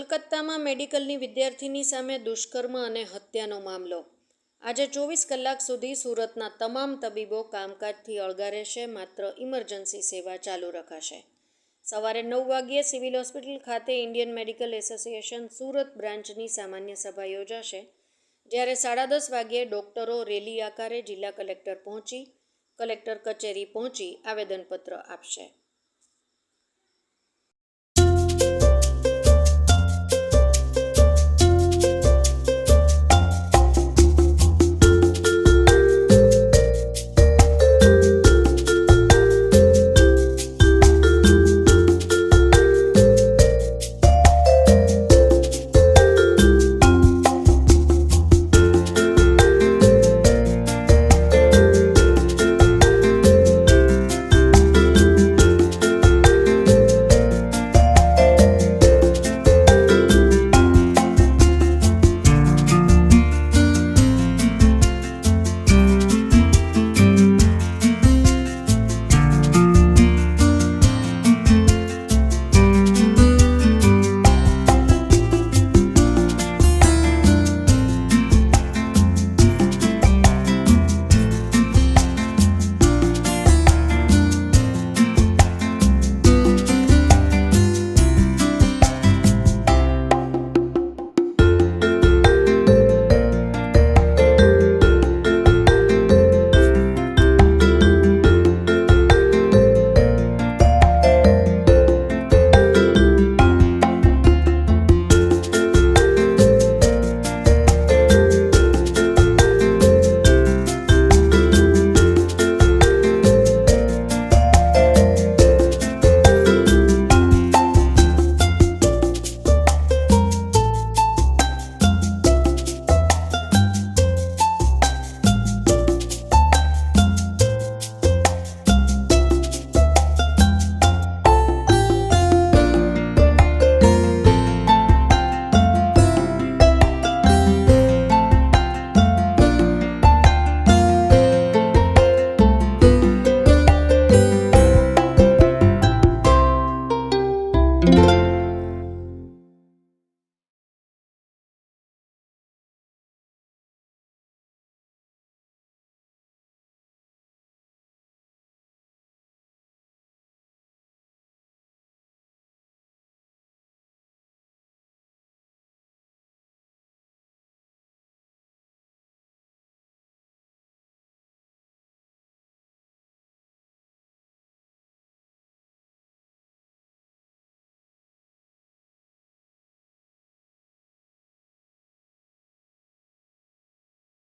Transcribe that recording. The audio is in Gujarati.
કલકત્તામાં મેડિકલની વિદ્યાર્થીની સામે દુષ્કર્મ અને હત્યાનો મામલો. આજે ચોવીસ કલાક સુધી સુરતના તમામ તબીબો કામકાજથી અળગા રહેશે, માત્ર ઇમરજન્સી સેવા ચાલુ રખાશે. સવારે નવ વાગ્યે સિવિલ હોસ્પિટલ ખાતે ઇન્ડિયન મેડિકલ એસોસિએશન સુરત બ્રાન્ચની સામાન્ય સભા યોજાશે, જ્યારે સાડા દસ વાગ્યે ડોક્ટરો રેલી આકારે જિલ્લા કલેક્ટર પહોંચી, કલેક્ટર કચેરી પહોંચી આવેદનપત્ર આપશે.